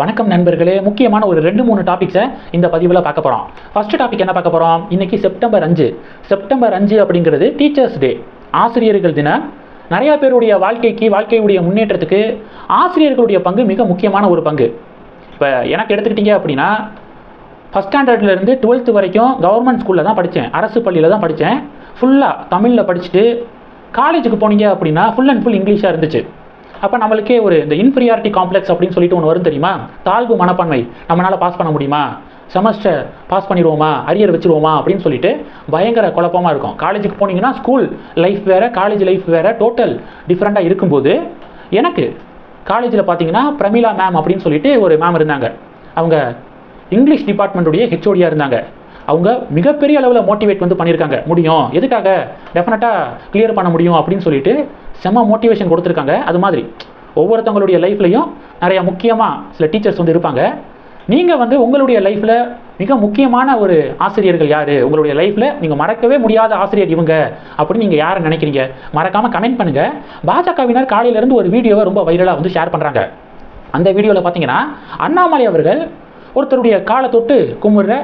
வணக்கம் நண்பர்களே முக்கியமான ஒரு ரெண்டு மூணு டாபிக்ஸை இந்த பதிவில் பார்க்க போகிறோம் ஃபர்ஸ்ட் டாபிக் என்ன பார்க்க போகிறோம் இன்றைக்கி செப்டம்பர் அஞ்சு. செப்டம்பர் அஞ்சு அப்படிங்கிறது டீச்சர்ஸ் டே ஆசிரியர்கள் தினம். நிறையா பேருடைய வாழ்க்கைக்கு வாழ்க்கையுடைய முன்னேற்றத்துக்கு ஆசிரியர்களுடைய பங்கு மிக முக்கியமான ஒரு பங்கு. இப்போ எனக்கு எடுத்துக்கிட்டீங்க அப்படின்னா ஃபஸ்ட் ஸ்டாண்டர்ட்லேருந்து டுவெல்த்து வரைக்கும் கவர்மெண்ட் ஸ்கூலில் தான் படித்தேன். அரசு பள்ளியில் தான் படித்தேன். ஃபுல்லாக தமிழில் படிச்சுட்டு காலேஜுக்கு போனீங்க அப்படின்னா ஃபுல் அண்ட் ஃபுல் இங்கிலீஷாக இருந்துச்சு. அப்போ நம்மளுக்கே ஒரு இந்த இன்ஃபீரியாரிட்டி காம்ப்ளெக்ஸ் அப்படின்னு சொல்லிட்டு ஒன்று வரும் தெரியுமா? தாழ்வு மனப்பான்மை. நம்மளால் பாஸ் பண்ண முடியுமா? செமஸ்டர் பாஸ் பண்ணிடுவோமா? அரியர் வச்சுருவோமா? அப்படின்னு சொல்லிட்டு பயங்கர குழப்பமாக இருக்கும். காலேஜுக்கு போனீங்கன்னா ஸ்கூல் லைஃப் வேறு காலேஜ் லைஃப் வேறு டோட்டல் டிஃப்ரெண்ட்டாக இருக்கும்போது எனக்கு காலேஜில் பார்த்தீங்கன்னா பிரமிளா மேம் அப்படின்னு சொல்லிட்டு ஒரு மேம் இருந்தாங்க. அவங்க இங்கிலீஷ் டிபார்ட்மெண்ட்டுடைய ஹெச்ஓடியாக இருந்தாங்க. அவங்க மிகப்பெரிய அளவில் மோட்டிவேட் வந்து பண்ணியிருக்காங்க. முடியும். எதுக்காக? டெஃபினட்டாக கிளியர் பண்ண முடியும் அப்படின்னு சொல்லிட்டு செம்ம மோட்டிவேஷன் கொடுத்துருக்காங்க. அது மாதிரி ஒவ்வொருத்தவங்களுடைய லைஃப்லையும் நிறைய முக்கியமாக சில டீச்சர்ஸ் வந்து இருப்பாங்க. நீங்கள் வந்து உங்களுடைய லைஃப்பில் மிக முக்கியமான ஒரு ஆசிரியர்கள் யார்? உங்களுடைய லைஃப்பில் நீங்கள் மறக்கவே முடியாத ஆசிரியர் இவங்க அப்படின்னு நீங்கள் யாரை நினைக்கிறீங்க? மறக்காமல் கமெண்ட் பண்ணுங்கள் பாஜகவினர் காலையிலேருந்து ஒரு வீடியோவை ரொம்ப வைரலாக வந்து ஷேர் பண்ணுறாங்க அந்த வீடியோவில் பார்த்தீங்கன்னா அண்ணாமலை அவர்கள் ஒருத்தருடைய காலை தொட்டு கும்பிடுற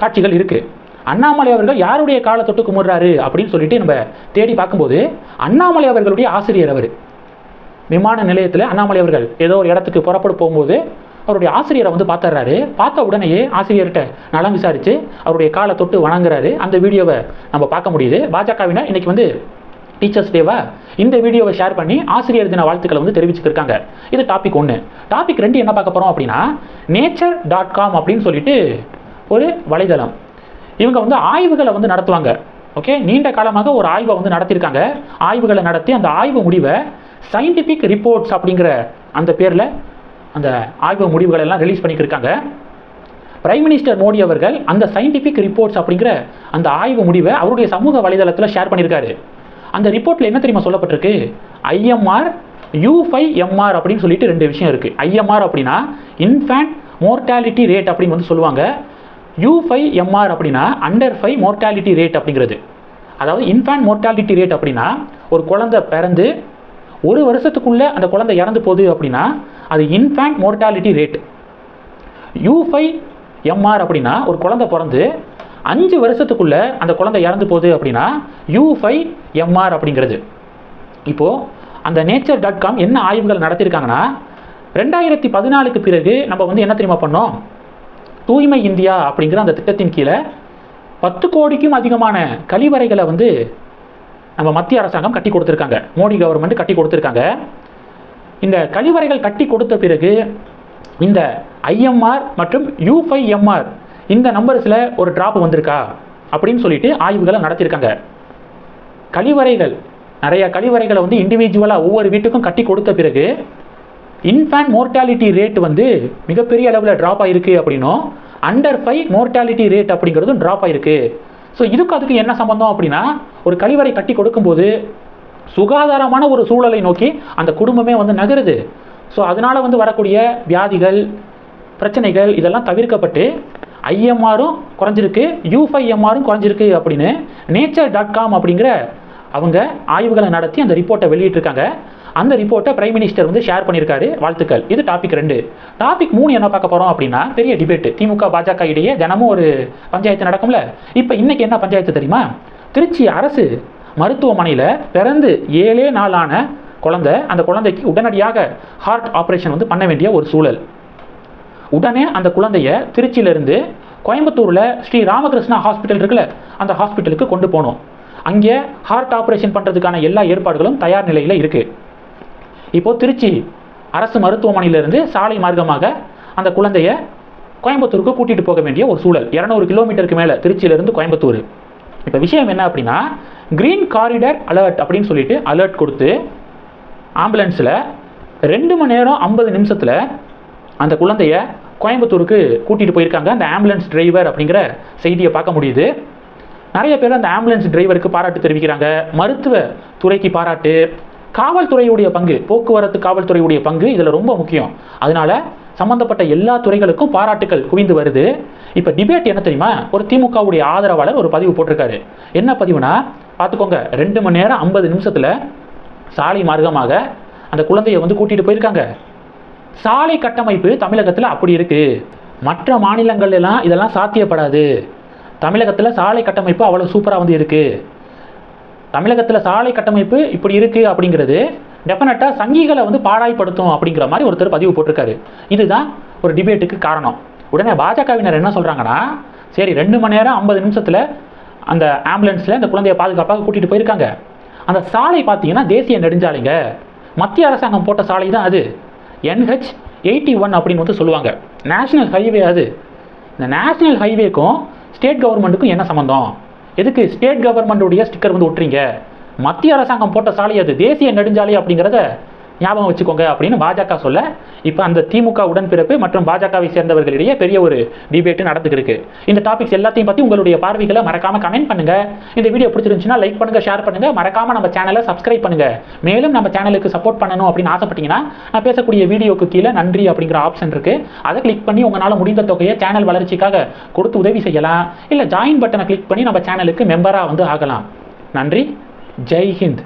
காட்சிகள் இருக்குது அண்ணாமலை அவர்கள் யாருடைய காலை தொட்டு கும்பிட்றாரு அப்படின்னு சொல்லிட்டு நம்ம தேடி பார்க்கும்போது அண்ணாமலை அவர்களுடைய ஆசிரியர் அவர். விமான நிலையத்தில் அண்ணாமலை அவர்கள் ஏதோ ஒரு இடத்துக்கு புறப்பட போகும்போது அவருடைய ஆசிரியரை வந்து பார்த்துறாரு பார்த்த உடனேயே ஆசிரியர்கிட்ட நலம் விசாரித்து அவருடைய காலை தொட்டு வணங்குறாரு. அந்த வீடியோவை நம்ம பார்க்க முடியுது. பாஜகவினர் இன்றைக்கி வந்து டீச்சர்ஸ் டேவா இந்த வீடியோவை ஷேர் பண்ணி ஆசிரியர் தின வாழ்த்துக்களை வந்து தெரிவிச்சுக்கிருக்காங்க. இது டாபிக் ஒன்று டாபிக் ரெண்டு என்ன பார்க்க போகிறோம் அப்படின்னா நேச்சர் டாட் காம் அப்படின்னு சொல்லிட்டு ஒரு வலைதளம். இவங்க வந்து ஆய்வுகளை வந்து நடத்துவாங்க. ஓகே நீண்ட காலமாக ஒரு ஆய்வை வந்து நடத்தியிருக்காங்க. ஆய்வுகளை நடத்தி அந்த ஆய்வு முடிவை சயின்டிஃபிக் ரிப்போர்ட்ஸ் அப்படிங்கிற அந்த பேரில் அந்த ஆய்வு முடிவுகள் எல்லாம் ரிலீஸ் பண்ணிக்கிருக்காங்க. பிரைம் மினிஸ்டர் மோடி அவர்கள் அந்த சயின்டிஃபிக் ரிப்போர்ட்ஸ் அப்படிங்கிற அந்த ஆய்வு முடிவை அவருடைய சமூக வலைதளத்தில் ஷேர் பண்ணியிருக்காரு. அந்த ரிப்போர்ட்டில் என்ன தெரியுமா சொல்லப்பட்டிருக்கு? ஐஎம்ஆர் யூ ஃபைவ் எம்ஆர் அப்படின்னு சொல்லிட்டு ரெண்டு விஷயம் இருக்குது ஐஎம்ஆர் அப்படின்னா இன்ஃபேண்ட் மோர்டாலிட்டி ரேட் அப்படின்னு வந்து சொல்லுவாங்க. யூ ஃபைவ் எம்ஆர் அப்படின்னா அண்டர் ஃபைவ் மோர்டாலிட்டி ரேட் அப்படிங்கிறது. அதாவது இன்ஃபேண்ட் மோர்டாலிட்டி ரேட் அப்படின்னா ஒரு குழந்தை பிறந்து ஒரு வருஷத்துக்குள்ளே அந்த குழந்தை இறந்து போகுது அப்படின்னா அது infant mortality rate U five MR அப்படின்னா ஒரு குழந்தை பிறந்து அஞ்சு வருஷத்துக்குள்ளே அந்த குழந்தை இறந்து போகுது அப்படின்னா யூ ஃபைவ் எம்ஆர் அப்படிங்கிறது. இப்போது அந்த நேச்சர் டாட் காம் என்ன ஆய்வுகள் நடத்தியிருக்காங்கன்னா ரெண்டாயிரத்தி பதினாலுக்கு பிறகு நம்ம வந்து என்ன தெரியுமா பண்ணோம்? தூய்மை இந்தியா அப்படிங்கிற அந்த திட்டத்தின் கீழே பத்து கோடிக்கும் அதிகமான கழிவறைகளை வந்து நம்ம மத்திய அரசாங்கம் கட்டி கொடுத்துருக்காங்க. மோடி கவர்மெண்ட் கட்டி கொடுத்துருக்காங்க. இந்த கழிவறைகள் கட்டி கொடுத்த பிறகு இந்த ஐஎம்ஆர் மற்றும் யூஃபைஎம்ஆர் இந்த நம்பர்ஸில் ஒரு ட்ராப் வந்திருக்கா அப்படின்னு சொல்லிட்டு ஆய்வுகளை நடத்தியிருக்காங்க. கழிவறைகள் நிறைய கழிவறைகளை வந்து இண்டிவிஜுவலாக ஒவ்வொரு வீட்டுக்கும் கட்டி கொடுத்த பிறகு இன்ஃபேண்ட் மோர்டாலிட்டி ரேட் வந்து மிகப்பெரிய அளவில் ட்ராப் ஆகிருக்கு அப்படின்னும் அண்டர் ஃபைவ் மோர்டாலிட்டி ரேட் அப்படிங்கிறதும் ட்ராப் ஆகிருக்கு ஸோ இதுக்கு அதுக்கு என்ன சம்பந்தம் அப்படின்னா ஒரு கழிவறை கட்டி கொடுக்கும்போது சுகாதாரமான ஒரு சூழலை நோக்கி அந்த குடும்பமே வந்து நகருது. ஸோ அதனால் வந்து வரக்கூடிய வியாதிகள் பிரச்சனைகள் இதெல்லாம் தவிர்க்கப்பட்டு ஐஎம்ஆரும் குறைஞ்சிருக்கு யூஃபைஎம்ஆரும் குறைஞ்சிருக்கு அப்படின்னு நேச்சர் டாட் காம் அப்படிங்கிற அவங்க ஆய்வுகளை நடத்தி அந்த ரிப்போர்ட்டை வெளியிட்டிருக்காங்க. அந்த ரிப்போர்ட்டை பிரைம் மினிஸ்டர் வந்து ஷேர் பண்ணியிருக்காரு வாழ்த்துக்கள். இது டாபிக் ரெண்டு. டாபிக் மூணு என்ன பார்க்க போகிறோம் அப்படின்னா பெரிய டிபேட் திமுக பாஜக இடையே தினமும் ஒரு பஞ்சாயத்து நடக்கும்ல. இப்போ இன்னைக்கு என்ன பஞ்சாயத்து தெரியுமா? திருச்சி அரசு மருத்துவமனையில் பிறந்து ஏழே நாளான குழந்தை அந்த குழந்தைக்கு உடனடியாக ஹார்ட் ஆப்ரேஷன் வந்து பண்ண வேண்டிய ஒரு சூழல். உடனே அந்த குழந்தைய திருச்சியிலேருந்து கோயம்புத்தூரில் ஸ்ரீ ராமகிருஷ்ணா ஹாஸ்பிட்டல் இருக்குல்ல அந்த ஹாஸ்பிட்டலுக்கு கொண்டு போகணும் அங்கே ஹார்ட் ஆப்ரேஷன் பண்ணுறதுக்கான எல்லா ஏற்பாடுகளும் தயார் நிலையில் இருக்குது இப்போது திருச்சி அரசு மருத்துவமனையிலிருந்து சாலை மார்க்கமாக அந்த குழந்தைய கோயம்புத்தூருக்கு கூட்டிகிட்டு போக வேண்டிய ஒரு சூழல். இரநூறு கிலோமீட்டருக்கு மேலே திருச்சியிலேருந்து கோயம்புத்தூர். இப்போ விஷயம் என்ன அப்படின்னா க்ரீன் காரிடர் அலர்ட் அப்படின்னு சொல்லிட்டு அலர்ட் கொடுத்து ஆம்புலன்ஸில் ரெண்டு மணி நேரம் ஐம்பது நிமிஷத்தில் அந்த குழந்தைய கோயம்புத்தூருக்கு கூட்டிகிட்டு போயிருக்காங்க. அந்த ஆம்புலன்ஸ் டிரைவர் அப்படிங்கிற செய்தியை பார்க்க முடியுது. நிறைய பேர் அந்த ஆம்புலன்ஸ் டிரைவருக்கு பாராட்டு தெரிவிக்கிறாங்க. மருத்துவ துறைக்கு பாராட்டு காவல்துறையுடைய பங்கு போக்குவரத்து காவல்துறையுடைய பங்கு இதில் ரொம்ப முக்கியம். அதனால சம்பந்தப்பட்ட எல்லா துறைகளுக்கும் பாராட்டுகள் குவிந்து வருது. இப்போ டிபேட் என்ன தெரியுமா? ஒரு திமுகவுடைய ஆதரவாளர் ஒரு பதிவு போட்டிருக்காரு. என்ன பதிவுனா பார்த்துக்கோங்க ரெண்டு மணி நேரம் ஐம்பது நிமிஷத்தில் சாலை மார்க்கமாக அந்த குழந்தையை வந்து கூட்டிகிட்டு போயிருக்காங்க. சாலை கட்டமைப்பு தமிழகத்தில் அப்படி இருக்கு. மற்ற மாநிலங்கள் எல்லாம் இதெல்லாம் சாத்தியப்படாது. தமிழகத்தில் சாலை கட்டமைப்பு அவ்வளோ சூப்பராக வந்து இருக்குது தமிழகத்தில் சாலை கட்டமைப்பு இப்படி இருக்குது அப்படிங்கிறது டெஃபினட்டாக சங்கிகளை வந்து பாடாய்படுத்தும் அப்படிங்கிற மாதிரி ஒருத்தர் பதிவு போட்டிருக்காரு. இதுதான் ஒரு டிபேட்டுக்கு காரணம். உடனே பாஜகவினர் என்ன சொல்கிறாங்கன்னா சரி ரெண்டு மணி நேரம் ஐம்பது நிமிஷத்தில் அந்த ஆம்புலன்ஸில் இந்த குழந்தைய பாதுகாப்பாக கூட்டிகிட்டு போயிருக்காங்க. அந்த சாலை பார்த்தீங்கன்னா தேசிய நெடுஞ்சாலைங்க. மத்திய அரசாங்கம் போட்ட சாலை தான் அது. என்ஹெச் எயிட்டி ஒன் அப்படின்னு வந்து சொல்லுவாங்க. நேஷ்னல் ஹைவே அது. இந்த நேஷ்னல் ஹைவேக்கும் ஸ்டேட் கவர்மெண்ட்டுக்கும் என்ன சம்மந்தம் எதுக்கு ஸ்டேட் கவர்மெண்ட்டுடைய ஸ்டிக்கர் வந்து ஒட்டுறீங்க? மத்திய அரசாங்கம் போட்ட சாலை அது தேசிய நெடுஞ்சாலை அப்படிங்கிறத ஞாபகம் வச்சுக்கோங்க அப்படின்னு பாஜக சொல்ல இப்போ அந்த திமுக உடன்பிறப்பு மற்றும் பாஜகவை சேர்ந்தவர்களிடையே பெரிய ஒரு டிபேட்டு நடந்துட்டு இந்த டாபிக்ஸ் எல்லாத்தையும் பற்றி உங்களுடைய பார்வைகளை மறக்காம கமெண்ட் பண்ணுங்க. இந்த வீடியோ பிடிச்சிருந்துச்சுன்னா லைக் பண்ணுங்க ஷேர் பண்ணுங்க. மறக்காம நம்ம சேனலை சப்ஸ்கிரைப் பண்ணுங்க. மேலும் நம்ம சேனலுக்கு சப்போர்ட் பண்ணணும் அப்படின்னு ஆசைப்பட்டீங்கன்னா நான் பேசக்கூடிய வீடியோக்கு கீழே நன்றி அப்படிங்கிற ஆப்ஷன் இருக்கு. அதை கிளிக் பண்ணி உங்களால் முடிந்த தொகையை சேனல் வளர்ச்சிக்காக கொடுத்து உதவி செய்யலாம். இல்லை ஜாயின் பட்டனை கிளிக் பண்ணி நம்ம சேனலுக்கு மெம்பராக வந்து ஆகலாம். நன்றி. ஜெய் ஹிந்த்.